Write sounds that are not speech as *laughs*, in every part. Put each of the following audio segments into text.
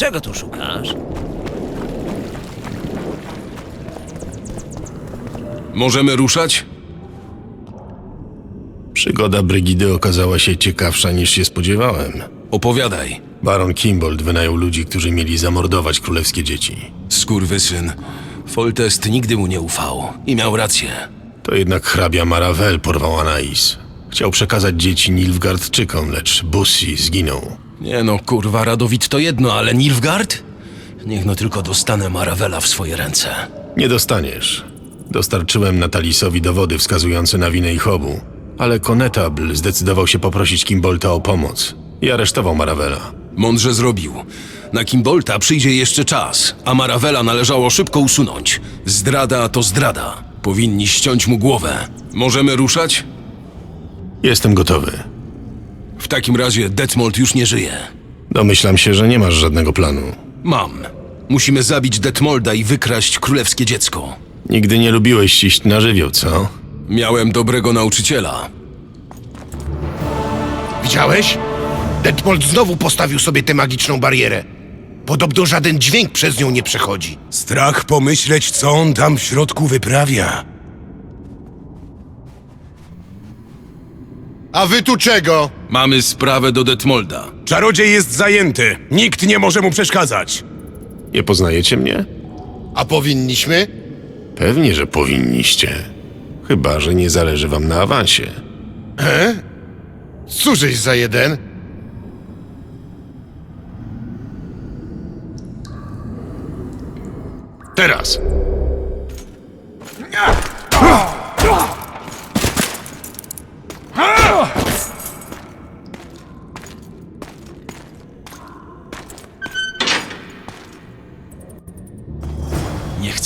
Czego tu szukasz? Możemy ruszać? Przygoda Brygidy okazała się ciekawsza niż się spodziewałem. Opowiadaj. Baron Kimbold wynajął ludzi, którzy mieli zamordować królewskie dzieci. Skurwysyn. Foltest nigdy mu nie ufał. I miał rację. To jednak hrabia Maravel porwał Anais. Chciał przekazać dzieci Nilfgaardczykom, lecz Bussi zginął. Nie no, kurwa, Radowit to jedno, ale Nilfgaard? Niech no tylko dostanę Marawela w swoje ręce. Nie dostaniesz. Dostarczyłem Natalisowi dowody wskazujące na winę ich obu, ale Konetable zdecydował się poprosić Kimbolta o pomoc i aresztował Maravela. Mądrze zrobił. Na Kimbolta przyjdzie jeszcze czas, a Marawela należało szybko usunąć. Zdrada to zdrada. Powinni ściąć mu głowę. Możemy ruszać? Jestem gotowy. W takim razie Detmold już nie żyje. Domyślam się, że nie masz żadnego planu. Mam. Musimy zabić Detmolda i wykraść królewskie dziecko. Nigdy nie lubiłeś iść na żywioł, co? Miałem dobrego nauczyciela. Widziałeś? Detmold znowu postawił sobie tę magiczną barierę. Podobno żaden dźwięk przez nią nie przechodzi. Strach pomyśleć, co on tam w środku wyprawia. A wy tu czego? Mamy sprawę do Detmolda. Czarodziej jest zajęty. Nikt nie może mu przeszkadzać. Nie poznajecie mnie? A powinniśmy? Pewnie, że powinniście. Chyba, że nie zależy wam na awansie. Cóżeś za jeden? Teraz! Nie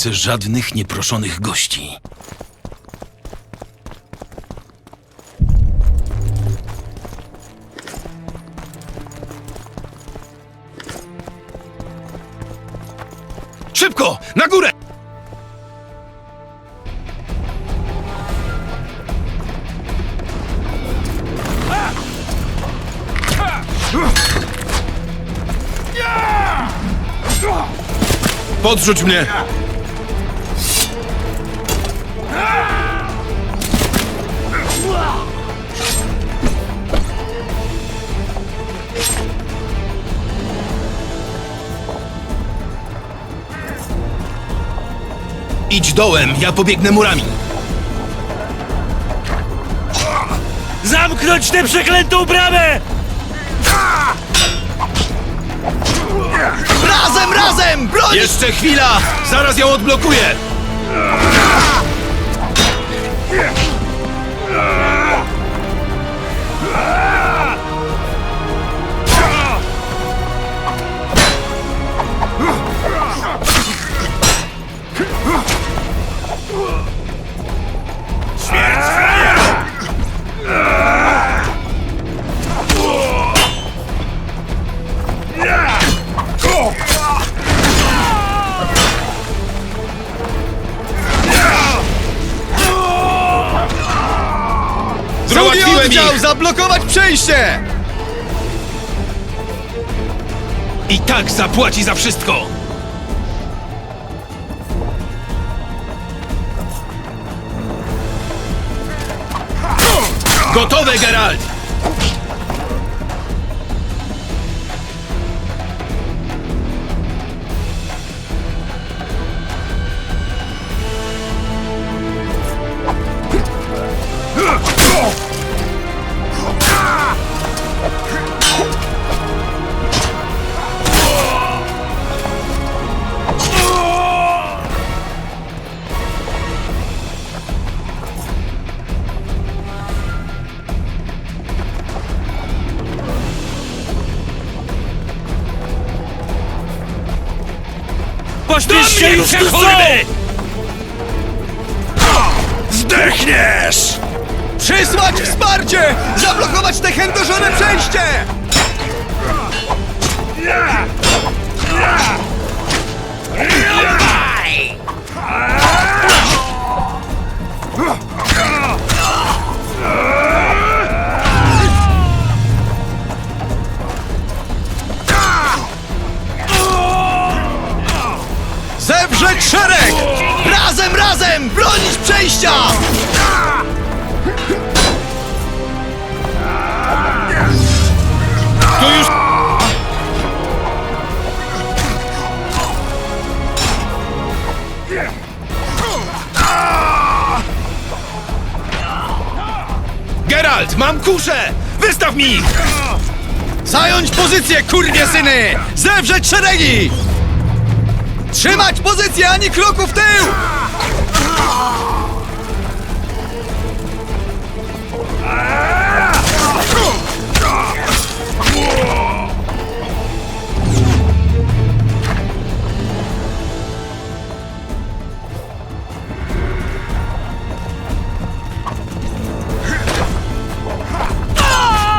chcę żadnych nieproszonych gości. Szybko! Na górę! Podrzuć mnie! Idź dołem, ja pobiegnę murami. Zamknąć tę przeklętą bramę! Razem, razem! Broń! Jeszcze chwila! Zaraz ją odblokuję! Przejście! I tak zapłaci za wszystko! Gotowe, Geralt! Pośpiesz się już tu są! Zdechniesz! Przysłać wsparcie! Zablokować te chędożone przejście! Zewrzeć Razem, razem! Bronić przejścia! Tu już... Geralt, mam kuszę! Wystaw mi! Zająć pozycję, kurwie syny! Zewrzeć szeregi! Trzymać pozycję, ani kroku w tył!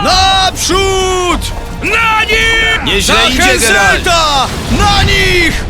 Naprzód! Na nim! Nieźle idzie, Geralt! Na nich!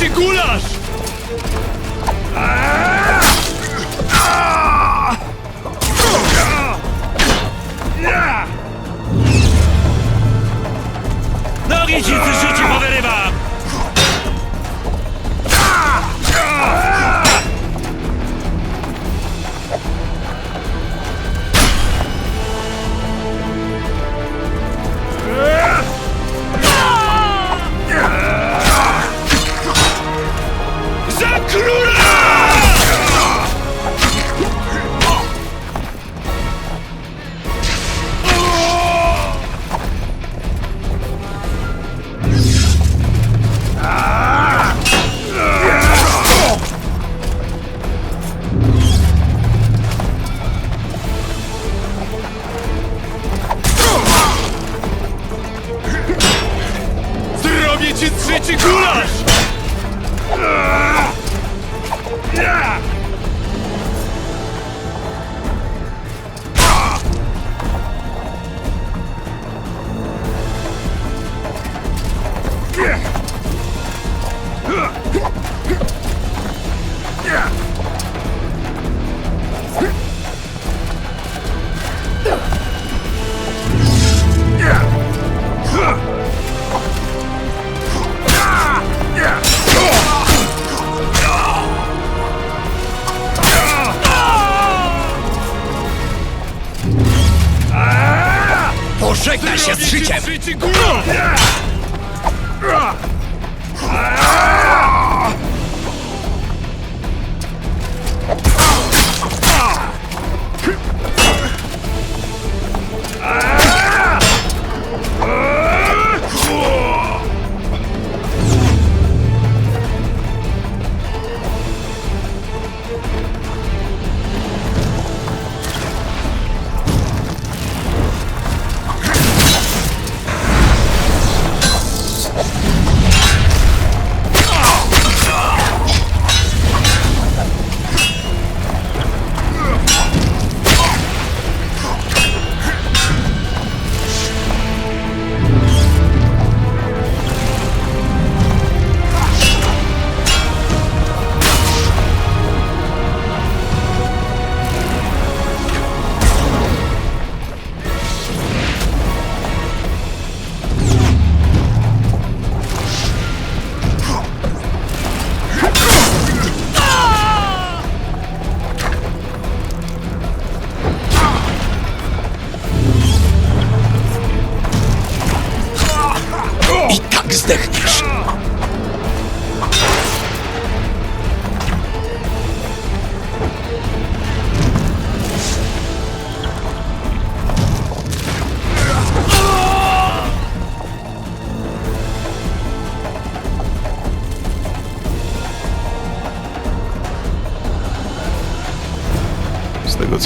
Trzeci gulasz!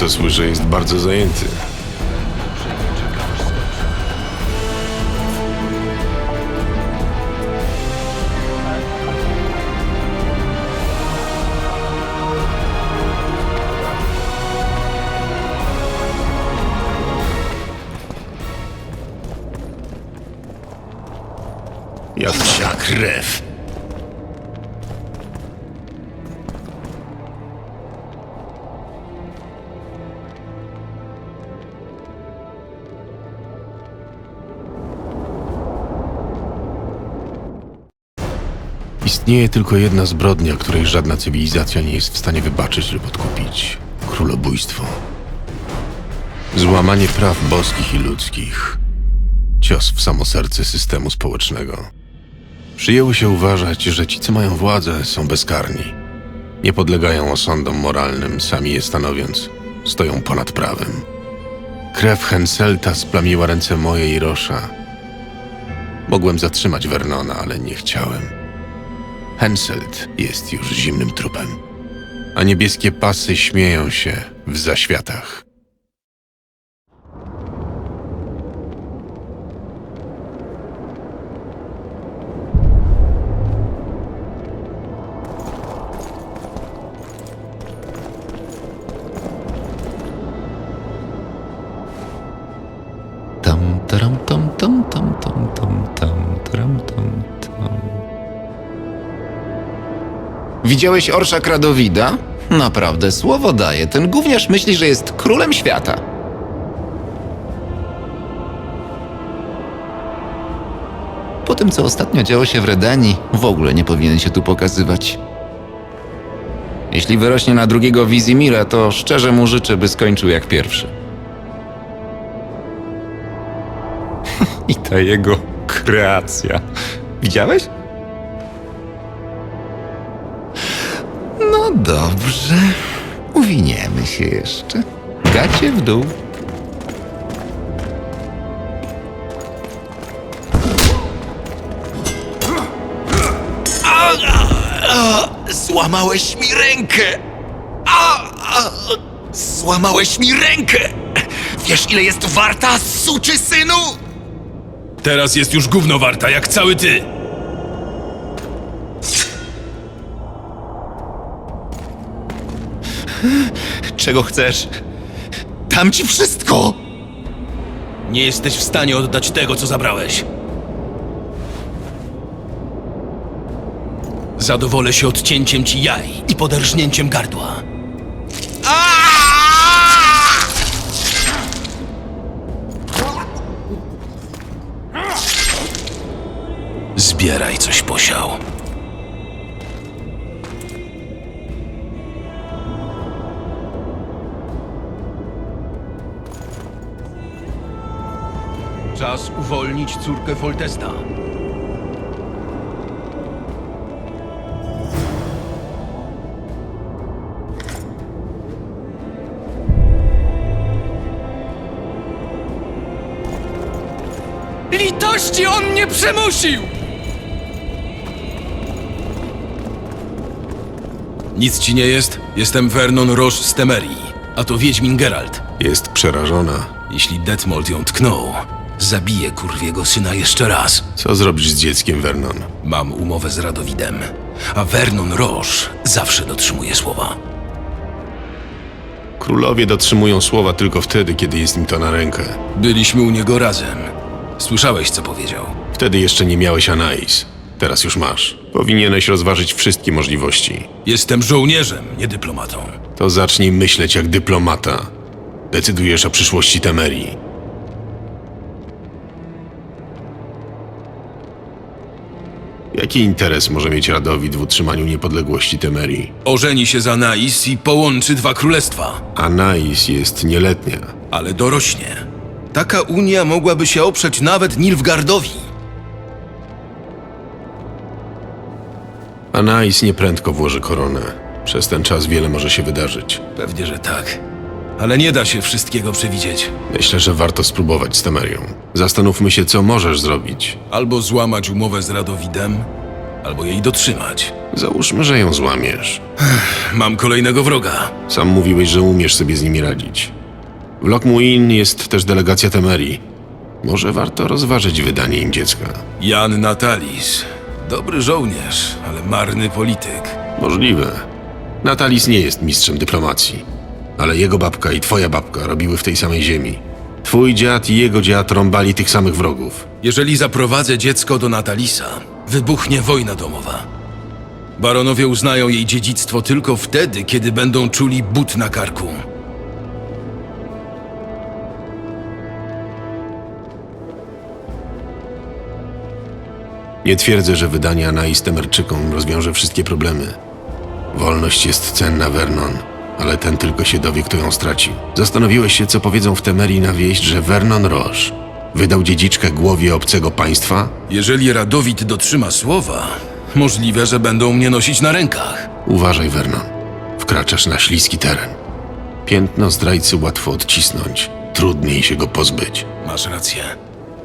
Co słyszę, jest bardzo zajęty. Jak krew. Istnieje tylko jedna zbrodnia, której żadna cywilizacja nie jest w stanie wybaczyć lub odkupić. Królobójstwo. Złamanie praw boskich i ludzkich. Cios w samo serce systemu społecznego. Przyjęło się uważać, że ci, co mają władzę, są bezkarni. Nie podlegają osądom moralnym, sami je stanowiąc. Stoją ponad prawem. Krew Henselta splamiła ręce moje i Rosza. Mogłem zatrzymać Vernona, ale nie chciałem. Henselt jest już zimnym trupem, a niebieskie pasy śmieją się w zaświatach. Widziałeś orszak Radowida? Naprawdę, słowo daje. Ten gówniarz myśli, że jest królem świata. Po tym, co ostatnio działo się w Redanii, w ogóle nie powinien się tu pokazywać. Jeśli wyrośnie na drugiego Wizimira, to szczerze mu życzę, by skończył jak pierwszy. *laughs* I ta jego kreacja. Widziałeś? Dobrze. Uwiniemy się jeszcze. Gacie w dół. Złamałeś mi rękę! A, a, złamałeś mi rękę! Wiesz, ile jest warta, suczy synu? Teraz jest już gówno warta, jak cały ty! Czego chcesz? Dam ci wszystko! Nie jesteś w stanie oddać tego, co zabrałeś. Zadowolę się odcięciem ci jaj i poderżnięciem gardła. Zbieraj coś posiał. Czas uwolnić córkę Foltesta. Litości on mnie przymusił! Nic ci nie jest? Jestem Vernon Roche z Temerii, a to Wiedźmin Geralt. Jest przerażona. Jeśli Detmold ją tknął, zabiję kurwiego syna jeszcze raz. Co zrobisz z dzieckiem, Vernon? Mam umowę z Radowidem, a Vernon Roche zawsze dotrzymuje słowa. Królowie dotrzymują słowa tylko wtedy, kiedy jest im to na rękę. Byliśmy u niego razem. Słyszałeś, co powiedział. Wtedy jeszcze nie miałeś Anais. Teraz już masz. Powinieneś rozważyć wszystkie możliwości. Jestem żołnierzem, nie dyplomatą. To zacznij myśleć jak dyplomata. Decydujesz o przyszłości Temerii. Jaki interes może mieć Radowid w utrzymaniu niepodległości Temerii? Ożeni się za Nais i połączy dwa królestwa, Anais jest nieletnia. ale dorośnie. Taka unia mogłaby się oprzeć nawet Nilfgardowi. Anais nieprędko włoży koronę. Przez ten czas wiele może się wydarzyć. Pewnie, że tak. Ale nie da się wszystkiego przewidzieć. Myślę, że warto spróbować z Temerią. Zastanówmy się, co możesz zrobić. Albo złamać umowę z Radowidem, albo jej dotrzymać. Załóżmy, że ją złamiesz. Mam kolejnego wroga. Sam mówiłeś, że umiesz sobie z nimi radzić. W Lokmuin jest też delegacja Temerii. Może warto rozważyć wydanie im dziecka. Jan Natalis. Dobry żołnierz, ale marny polityk. Możliwe. Natalis nie jest mistrzem dyplomacji. Ale jego babka i twoja babka robiły w tej samej ziemi. Twój dziad i jego dziad rąbali tych samych wrogów. Jeżeli zaprowadzę dziecko do Natalisa, wybuchnie wojna domowa. Baronowie uznają jej dziedzictwo tylko wtedy, kiedy będą czuli but na karku. Nie twierdzę, że wydanie Anais Temerczykom rozwiąże wszystkie problemy. Wolność jest cenna, Vernon, ale ten tylko się dowie, kto ją stracił. Zastanowiłeś się, co powiedzą w Temerii na wieść, że Vernon Roche wydał dziedziczkę głowie obcego państwa? Jeżeli Radowid dotrzyma słowa, możliwe, że będą mnie nosić na rękach. Uważaj, Vernon. Wkraczasz na śliski teren. Piętno zdrajcy łatwo odcisnąć, trudniej się go pozbyć. Masz rację.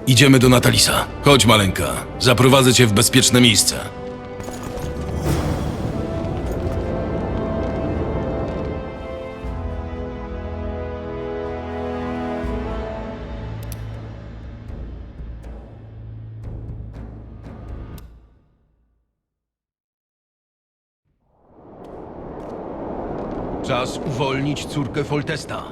Idziemy do Natalisa. Chodź, maleńka. Zaprowadzę cię w bezpieczne miejsce. Uwolnić córkę Foltesta.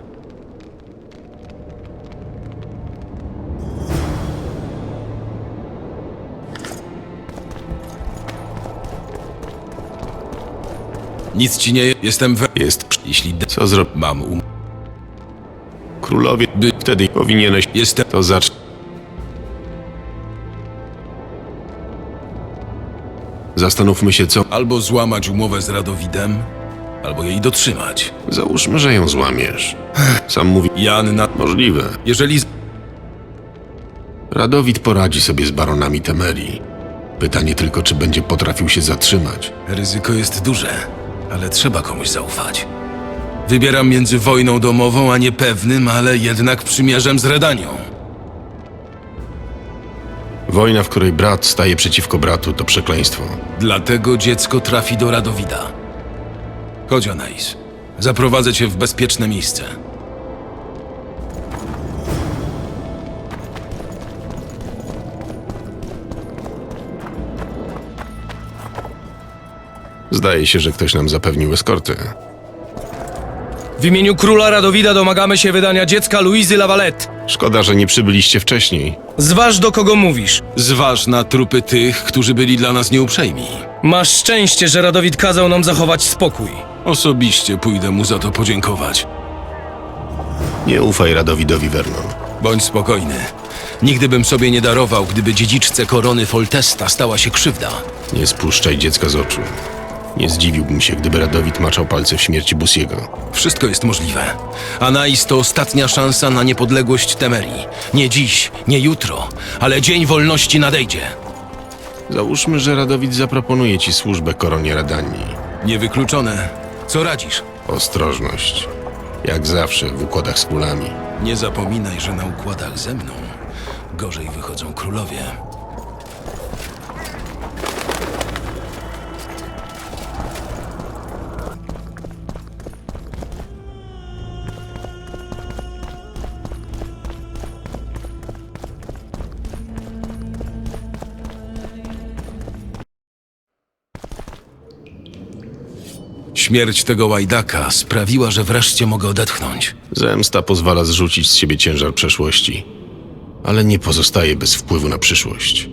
Nic ci nie... Jestem we... Jest przy... Jeśli... d- Co zrobić? Mam um... Królowie, by wtedy powinieneś... Jestem... To zacz... Zastanówmy się, co... Albo złamać umowę z Radowidem, albo jej dotrzymać. Załóżmy, że ją złamiesz. Sam mówi... Jan na... Możliwe. Jeżeli... z- Radowid poradzi sobie z baronami Temerii. Pytanie tylko, czy będzie potrafił się zatrzymać. Ryzyko jest duże, ale trzeba komuś zaufać. Wybieram między wojną domową, a niepewnym, ale jednak przymierzem z Redanią. Wojna, w której brat staje przeciwko bratu, to przekleństwo. Dlatego dziecko trafi do Radowida. Chodź, Anais. Zaprowadzę cię w bezpieczne miejsce. Zdaje się, że ktoś nam zapewnił eskortę. W imieniu króla Radowida domagamy się wydania dziecka Luizy Lavalette. Szkoda, że nie przybyliście wcześniej. Zważ do kogo mówisz. Zważ na trupy tych, którzy byli dla nas nieuprzejmi. Masz szczęście, że Radowid kazał nam zachować spokój. Osobiście pójdę mu za to podziękować. Nie ufaj Radowidowi Vernon. Bądź spokojny. Nigdy bym sobie nie darował, gdyby dziedziczce korony Foltesta stała się krzywda. Nie spuszczaj dziecka z oczu. Nie zdziwiłbym się, gdyby Radowid maczał palce w śmierci Busiego. Wszystko jest możliwe. Anais to ostatnia szansa na niepodległość Temerii. Nie dziś, nie jutro, ale dzień wolności nadejdzie. Załóżmy, że Radowid zaproponuje ci służbę koronie Radanii. Niewykluczone. Co radzisz? Ostrożność. Jak zawsze w układach z królami. Nie zapominaj, że na układach ze mną gorzej wychodzą królowie. Śmierć tego łajdaka sprawiła, że wreszcie mogę odetchnąć. Zemsta pozwala zrzucić z siebie ciężar przeszłości, ale nie pozostaje bez wpływu na przyszłość.